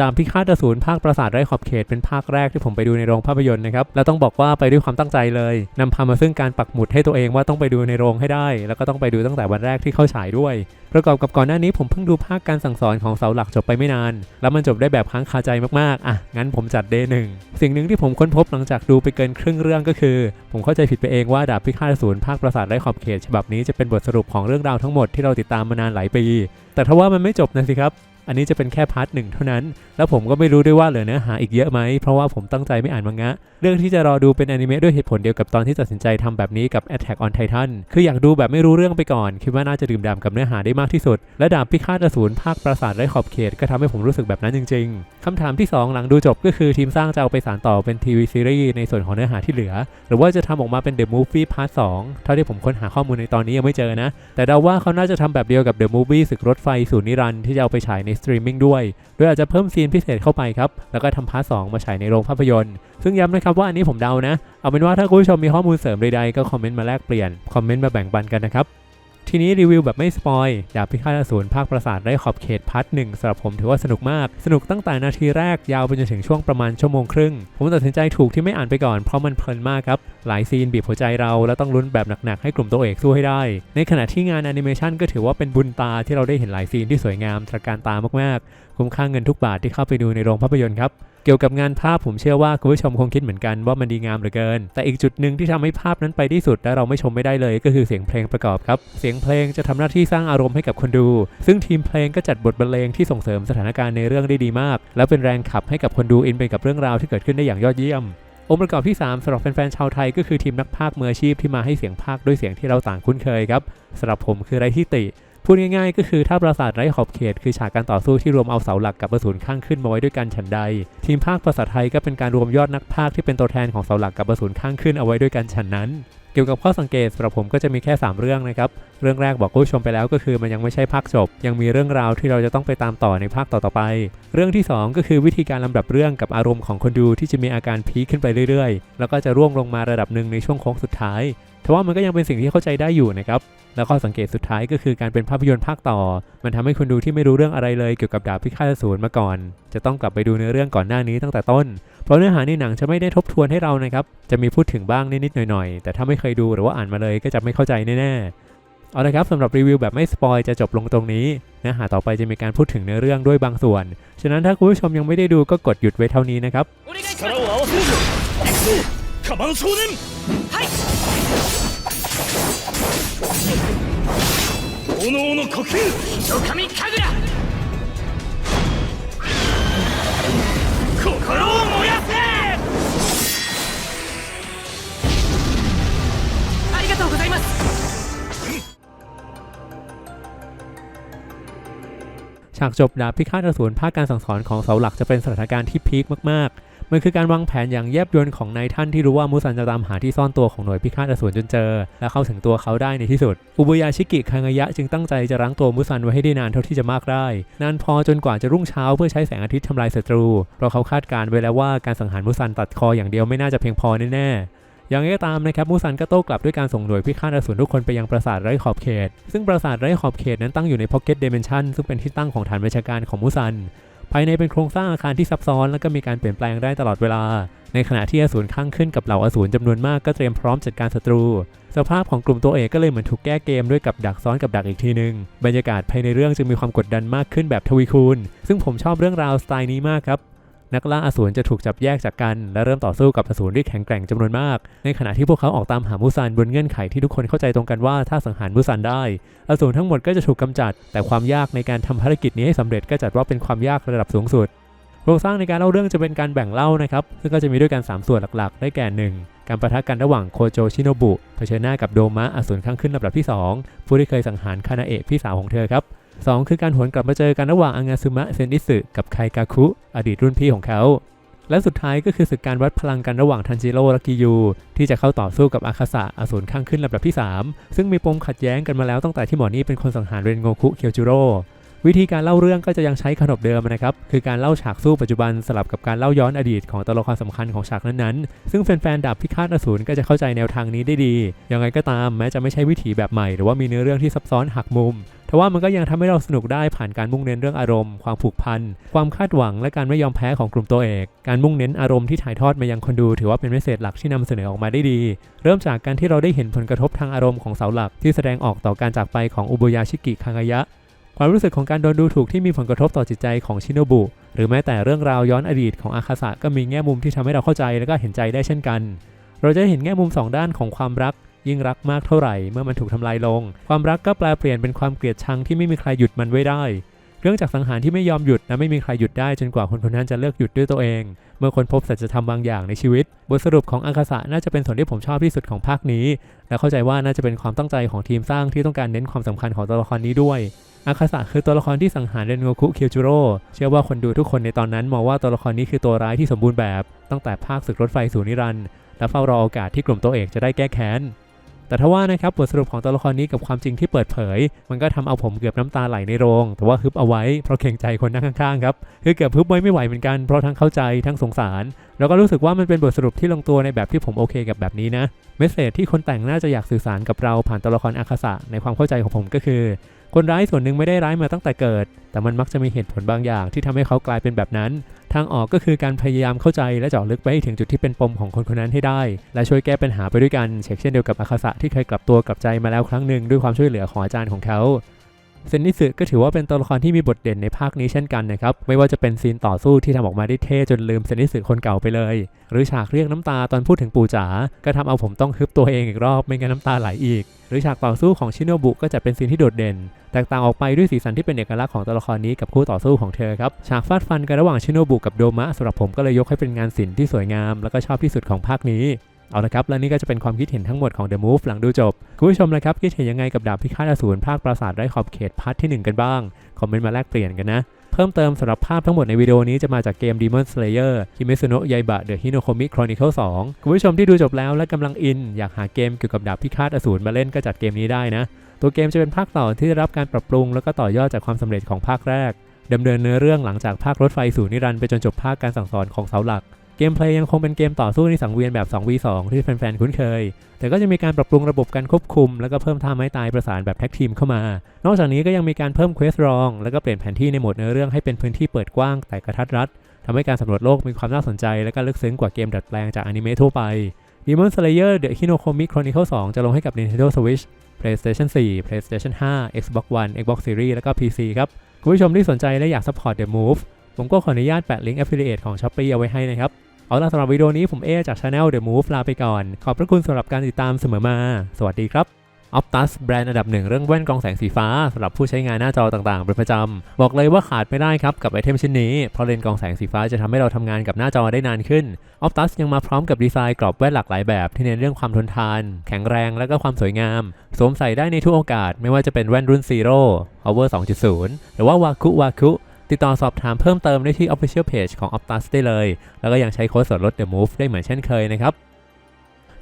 ดาบพิฆาตอสูรภาคปราสาทไร้ขอบเขตเป็นภาคแรกที่ผมไปดูในโรงภาพยนตร์นะครับและต้องบอกว่าไปด้วยความตั้งใจเลยนำพามาซึ่งการปักหมุดให้ตัวเองว่าต้องไปดูในโรงให้ได้ แล้วก็ต้องไปดูตั้งแต่วันแรกที่เข้าฉายด้วย ประกอบกับก่อนหน้านี้ผมเพิ่งดูภาคการสั่งสอนของเสาหลักจบไปไม่นาน แล้วมันจบได้แบบค้างคาใจมากๆอะงั้นผมจัดเดย์หนึ่งสิ่งหนึ่งที่ผมค้นพบหลังจากดูไปเกินครึ่งเรื่องก็คือ ผมเข้าใจผิดไปเองว่าดาบพิฆาตอสูรภาคปราสาทไร้ขอบเขตฉบับนี้จะเป็นบทสรุปของเรื่องราวทั้งหมดที่เราติดตามมานานหลายปีแต่ทว่ามันไม่จบนะสิครับ อันนี้จะเป็นแค่พาร์ทหนึ่งเท่านั้น แล้วผมก็ไม่รู้ด้วยว่าเหลือเนื้อหาอีกเยอะไหม เพราะว่าผมตั้งใจไม่อ่านมังงะ เรื่องที่จะรอดูเป็นอนิเมะด้วยเหตุผลเดียวกับตอนที่ตัดสินใจทำแบบนี้กับ Attack on Titan คืออยากดูแบบไม่รู้เรื่องไปก่อน คิดว่าน่าจะดื่มด่ำกับเนื้อหาได้มากที่สุด และดาบพิฆาตอสูรภาคปราสาทไร้ขอบเขตก็ทำให้ผมรู้สึกแบบนั้นจริง ๆคำถามที่ 2 หลังดูจบก็คือทีมสร้างจะเอาไปสานต่อเป็นทีวีซีรีส์ในส่วนของเนื้อหาที่เหลือ หรือว่าจะทำออกมาเป็น The Movie Part 2เท่าที่ผมค้นหาข้อมูลในตอนนี้ยังไม่เจอนะ แต่เดาว่าเขาน่าจะทำแบบเดียวกับ The Movie ศึกรถไฟสู่นิรันดร์ที่จะเอาไปฉายในสตรีมมิ่งด้วย โดยอาจจะเพิ่มซีนพิเศษเข้าไปครับ แล้วก็ทำพาร์ทสมาฉายในโรงภาพยนตร์ ซึ่งย้ำนะครับว่าอันนี้ผมเดานะ เอาเป็นว่าถ้าคุณผู้ชมมีข้อมูลเสริมใดๆก็คอมเมนต์มาแลกเปลี่ยน คอมเมนต์มาแบ่งปันกันนะครับ ทีนี้รีวิวแบบไม่สปอยดาบพิฆาตอสูรภาคประสาทได้ขอบเขตพาร์ทหนึ่งสำหรับผมถือว่าสนุกมาก สนุกตั้งแต่นาทีแรกยาวไปจนถึงช่วงประมาณชั่วโมงครึ่ง ผมตัดสินใจถูกที่ไม่อ่านไปก่อนเพราะมันเพลินมากครับ หลายซีนบีบหัวใจเราและต้องลุ้นแบบหนักๆ ให้กลุ่มตัวเอกสู้ให้ได้ ในขณะที่งานแอนิเมชันก็ถือว่าเป็นบุญตาที่เราได้เห็นหลายซีนที่สวยงามตระการตามากๆ คุ้มค่าเงินทุกบาทที่เข้าไปดูในโรงภาพยนตร์ครับเกี่ยวกับงานภาพผมเชื่อว่าคุณผู้ชมคงคิดเหมือนกันว่ามันดีงามเหลือเกิน แต่อีกจุดหนึ่งที่ทำให้ภาพนั้นไปที่สุดและเราไม่ชมไม่ได้เลยก็คือเสียงเพลงประกอบครับ เสียงเพลงจะทำหน้าที่สร้างอารมณ์ให้กับคนดู ซึ่งทีมเพลงก็จัดบทบรรเลงที่ส่งเสริมสถานการณ์ในเรื่องได้ดีมาก และเป็นแรงขับให้กับคนดูอินไปกับเรื่องราวที่เกิดขึ้นได้อย่างยอดเยี่ยมองค์ประกอบที่ 3สำหรับแฟนๆชาวไทยก็คือทีมนักพากย์มืออาชีพที่มาให้เสียงพากย์ด้วยเสียงที่เราต่างคุ้นเคยครับสำหรับผมคือไรที่ติ พูดง่ายๆ ก็คือถ้าปราสาทไร้ขอบเขตคือฉากการต่อสู้ที่รวมเอาเสาหลักกับอสูรข้างขึ้นมาไว้ด้วยกันฉันใด ทีมภาคภาษาไทยก็เป็นการรวมยอดนักพากย์ที่เป็นตัวแทนของเสาหลักกับอสูรข้างขึ้นเอาไว้ด้วยกันฉันนั้น เกี่ยวกับข้อสังเกตสำหรับผมก็จะมีแค่ 3 เรื่องนะครับ เรื่องแรกบอกผู้ชมไปแล้วก็คือมันยังไม่ใช่ภาคจบ ยังมีเรื่องราวที่เราจะต้องไปตามต่อในภาคต่อๆไป เรื่องที่ 2 ก็คือวิธีการลำดับเรื่องกับอารมณ์ของคนดูที่จะมีอาการพีคขึ้นไปเรื่อยๆ แล้วก็จะร่วงลงมาระดับหนึ่งในช่วงโค้งสุดท้าย แต่ว่ามันก็ยังเป็นสิ่งที่เข้าใจได้อยู่นะครับ แล้วก็สังเกตสุดท้ายก็คือการเป็นภาพยนตร์ภาคต่อ มันทำให้คนดูที่ไม่รู้เรื่องอะไรเลยเกี่ยวกับดาบพิฆาตศูนย์มาก่อน จะต้องกลับไปดูเนื้อเรื่องก่อนหน้านี้ตั้งแต่ต้น เพราะเนื้อหาในหนังจะไม่ได้ทบทวนให้เรานะครับ จะมีพูดถึงบ้างนิดๆหน่อยๆ แต่ถ้าไม่เคยดูหรือว่าอ่านมาเลยก็จะไม่เข้าใจแน่ๆ เอาละครับสำหรับรีวิวแบบไม่สปอยจะจบลงตรงนี้เนื้อหาต่อไปจะมีการพูดถึงเนื้อเรื่องด้วยบางส่วน ฉะนั้นถ้าคุณผู้ชมยังไม่ได้ดูก็กดหยุดไว้เท่านี้นะครับ カバン少年はい炎の呼吸人神神楽心を燃やせありがとうございます ฉากจบดาบพิฆาตอสูรภาคการสั่งสอนของเสาหลักจะเป็นสถานการณ์ที่พีคมากๆ มันคือการวางแผนอย่างแยบยลของนายท่านที่รู้ว่ามุสันจะตามหาที่ซ่อนตัวของหน่วยพิฆาตอสูรจนเจอ และเข้าถึงตัวเขาได้ในที่สุด อุบยาชิกิคังยะจึงตั้งใจจะรั้งตัวมุสันไว้ให้ได้นานเท่าที่จะมากได้ นานพอจนกว่าจะรุ่งเช้าเพื่อใช้แสงอาทิตย์ทำลายศัตรู เพราะเขาคาดการณ์ไว้แล้วว่าการสังหารมุสันตัดคออย่างเดียวไม่น่าจะเพียงพอแน่ๆอย่างไรก็ตามนะครับมูซันก็โต้กลับด้วยการส่งหน่วยพิฆาตอสูรทุกคนไปยังปราสาทไร้ขอบเขต ซึ่งปราสาทไร้ขอบเขตนั้นตั้งอยู่ใน Pocket Dimension ซึ่งเป็นที่ตั้งของฐานบัญชาการของมูซัน ภายในเป็นโครงสร้างอาคารที่ซับซ้อน และก็มีการเปลี่ยนแปลงได้ตลอดเวลา ในขณะที่อสูรข้างขึ้นกับเหล่าอสูรจำนวนมากก็เตรียมพร้อมจัดการศัตรู สภาพของกลุ่มตัวเอกก็เลยเหมือนถูกแก้เกมด้วยกับดักซ้อนกับดักอีกทีหนึ่งบรรยากาศภายในเรื่องจึงมีความกดดันมากขึ้นแบบทวีคูณซึ่งผมชอบเรื่องราวสไตล์นี้มากครับ นักล่าอสูรจะถูกจับแยกจากกัน และเริ่มต่อสู้กับอสูรที่แข็งแกร่งจำนวนมาก ในขณะที่พวกเขาออกตามหามูซันบนเงื่อนไขที่ทุกคนเข้าใจตรงกันว่าถ้าสังหารมูซันได้ อสูรทั้งหมดก็จะถูกกำจัด แต่ความยากในการทำภารกิจนี้ให้สำเร็จก็จัดว่าเป็นความยากระดับสูงสุดโครงสร้างในการเล่าเรื่องจะเป็นการแบ่งเล่านะครับ ซึ่งก็จะมีด้วยกัน 3 ส่วนหลักๆ ได้แก่ 1. การประทะกันระหว่างโคโจชิโนบุเผชิญหน้ากับโดมะอสูรข้างขึ้นลำดับที่ 2 ผู้ที่เคยสังหารคานาเอะพี่สาวของเธอครับ 2 คือการหวนกลับมาเจอกันระหว่างอางาซึมะเซนิสึกับไคกาคุ อดีตรุ่นพี่ของเขา และสุดท้ายก็คือศึกการวัดพลังกันระหว่างทันจิโร่และกิยู ที่จะเข้าต่อสู้กับอาคาสะอสูรข้างขึ้นลำดับที่ 3 ซึ่งมีปมขัดแย้งกันมาแล้วตั้งแต่ที่หมอนี่เป็นคนสังหารเรนโงคุเคียวจิโร่ วิธีการเล่าเรื่องก็จะยังใช้ขนบเดิมนะครับ คือการเล่าฉากสู้ปัจจุบันสลับกับการเล่าย้อนอดีตของตัวละครสำคัญของฉากนั้นๆ ซึ่งแฟนๆดาบพิฆาตอสูรก็จะเข้าใจแนวทางนี้ได้ดี ยังไงก็ตามแม้จะไม่ใช่วิถีแบบใหม่ หรือว่ามีเนื้อเรื่องที่ซับซ้อนหักมุมทว่ามันก็ยังทำให้เราสนุกได้ผ่านการมุ่งเน้นเรื่องอารมณ์ ความผูกพัน ความคาดหวัง และการไม่ยอมแพ้ของกลุ่มตัวเอก การมุ่งเน้นอารมณ์ที่ถ่ายทอดมายังคนดูถือว่าเป็นเมสเซจหลักที่นำเสนอออกมาได้ดี เริ่มจากการที่เราได้เห็นผลกระทบทางอารมณ์ของเสาหลักที่แสดงออกต่อการจากไปของอุโบยาชิกิคางายะ ความรู้สึกของการโดนดูถูกที่มีผลกระทบต่อจิตใจของชินโนบุ หรือแม้แต่เรื่องราวย้อนอดีตของอาคาสะก็มีแง่มุมที่ทำให้เราเข้าใจและก็เห็นใจได้เช่นกัน เราจะเห็นแง่มุมสองด้านของความรัก ยิ่งรักมากเท่าไหร่ เมื่อมันถูกทำลายลง ความรักก็แปลเปลี่ยนเป็นความเกลียดชังที่ไม่มีใครหยุดมันไว้ได้ เรื่องจากสังหารที่ไม่ยอมหยุดและไม่มีใครหยุดได้จนกว่าคนคนนั้นจะเลิกหยุดด้วยตัวเอง เมื่อคนพบสัจธรรมบางอย่างในชีวิต บทสรุปของอาคาสะน่าจะเป็นส่วนที่ผมชอบที่สุดของภาคนี้ และเข้าใจว่าน่าจะเป็นความตั้งใจของทีมสร้างที่ต้องการเน้นความสำคัญของตัวละครนี้ด้วยอาคาสะคือตัวละครที่สังหารเรนโงคุเคียวจูโร่เชื่อว่าคนดูทุกคนในตอนนั้นมองว่าตัวละครนี้คือตัวร้ายที่สมบูรณ์แบบ ตั้งแต่ภาคศึกรถไฟสู่นิรันดร์และเฝ้ารอโอกาสที่กลุ่มตัวเอกจะได้แก้แค้น แต่ถ้าว่านะครับบทสรุปของตัวละครนี้กับความจริงที่เปิดเผย มันก็ทำเอาผมเกือบน้ำตาไหลในโรง แต่ว่าฮึบเอาไว้เพราะเกรงใจคนนั่งข้างๆครับคือเกือบฮึบไว้ไม่ไหวเหมือนกันเพราะทั้งเข้าใจทั้งสงสาร แล้วก็รู้สึกว่ามันเป็นบทสรุปที่ลงตัวในแบบที่ผมโอเคกับแบบนี้นะเมสเซจที่คนแต่งน่าจะอยากสื่อสารกับเราผ่านตัวละครอาคาสะในความเข้าใจของผมก็คือ คนร้ายส่วนหนึ่งไม่ได้ร้ายมาตั้งแต่เกิด แต่มันมักจะมีเหตุผลบางอย่างที่ทำให้เขากลายเป็นแบบนั้น ทางออกก็คือการพยายามเข้าใจและเจาะลึกไปให้ถึงจุดที่เป็นปมของคนคนนั้นให้ได้ และช่วยแก้ปัญหาไปด้วยกันเช่นเช่นเดียวกับอาคาสะที่เคยกลับตัวกลับใจมาแล้วครั้งหนึ่งด้วยความช่วยเหลือของอาจารย์ของเขา เซนนิสึก็ถือว่าเป็นตัวละครที่มีบทเด่นในภาคนี้เช่นกันนะครับ ไม่ว่าจะเป็นซีนต่อสู้ที่ทำออกมาได้เท่จนลืมเซนนิสึคนเก่าไปเลย หรือฉากเรียกน้ำตาตอนพูดถึงปู่จ๋าก็ทำเอาผมต้องฮึบตัวเองอีกรอบไม่งั้นน้ำตาไหลอีก หรือฉากต่อสู้ของชิโนบุก็จะเป็นซีนที่โดดเด่น แตกต่างออกไปด้วยสีสันที่เป็นเอกลักษณ์ของตัวละครนี้กับคู่ต่อสู้ของเธอครับฉากฟาดฟันกันระหว่างชิโนบุกับโดมะสำหรับผมก็เลยยกให้เป็นงานศิลป์ที่สวยงาม แล้วก็ชอบที่สุดของภาคนี้ เอาละครับและนี่ก็จะเป็นความคิดเห็นทั้งหมดของ The Move หลังดูจบ คุณผู้ชมละครับคิดเห็นยังไงกับดาบพิฆาตอสูรภาคปราสาทไร้ขอบเขตพาร์ทที่ 1 กันบ้าง คอมเมนต์มาแลกเปลี่ยนกันนะ เพิ่มเติมสำหรับภาพทั้งหมดในวิดีโอนี้จะมาจากเกม Demon Slayer Kimetsu no Yaiba The Hinokomi Chronicle 2 คุณผู้ชมที่ดูจบแล้วและกำลังอิน อยากหาเกมเกี่ยวกับดาบพิฆาตอสูรมาเล่นก็จัดเกมนี้ได้นะ ตัวเกมจะเป็นภาคต่อที่ได้รับการปรับปรุง แล้วก็ต่อยอดจากความสำเร็จของภาคแรกดำเนินเนื้อเรื่องหลังจากภาครถไฟสู่นิรันดร์ไปจนจบภาคการสั่งสอนของเสาหลัก เกมเพลย์ยังคงเป็นเกมต่อสู้ในสังเวียนแบบ 2v2 ที่แฟนๆ คุ้นเคย แต่ก็จะมีการปรับปรุงระบบการควบคุม แล้วก็เพิ่มท่าไม้ตายประสานแบบแท็กทีมเข้ามา นอกจากนี้ก็ยังมีการเพิ่มเควสรอง แล้วก็เปลี่ยนแผนที่ในโหมดเนื้อเรื่องให้เป็นพื้นที่เปิดกว้างแต่กระทัดรัดทำให้การสำรวจโลกมีความน่าสนใจ และก็ลึกซึ้งกว่าเกมดัดแปลงจากอนิเมะทั่วไป Demon Slayer The Hinokomi Chronicle 2 จะลงให้กับ Nintendo Switch PlayStation 4 PlayStation 5 Xbox One Xbox Series แล้วก็ PC ครับคุณผู้ชมที่สนใจและอยาก support The Move ผมก็ขออนุญาตแปะลิงก์ affiliate ของ Shopee เอาไว้ให้นะครับ เอาล่ะสำหรับวิดีโอนี้ผมเอจาก Channel The Move ลาไปก่อน ขอบพระคุณสำหรับการติดตามเสมอมา สวัสดีครับ Optus แบรนด์อันดับหนึ่งเรื่องแว่นกรองแสงสีฟ้าสำหรับผู้ใช้งานหน้าจอต่างๆเป็นประจำ บอกเลยว่าขาดไม่ได้ครับกับไอเทมชิ้นนี้ เพราะเลนส์กรองแสงสีฟ้าจะทำให้เราทำงานกับหน้าจอได้นานขึ้น Optus ยังมาพร้อมกับดีไซน์กรอบแว่นหลากหลายแบบที่เน้นเรื่องความทนทาน แข็งแรงและก็ความสวยงาม สวมใส่ได้ในทุกโอกาส ไม่ว่าจะเป็นแว่นรุ่น Zero Power 2.0 หรือว่า Waku Waku ติดต่อสอบถามเพิ่มเติมได้ที่ Official Page ของ Optus ได้เลย แล้วก็ยังใช้โค้ดส่วนลด The Move ได้เหมือนเช่นเคยนะครับ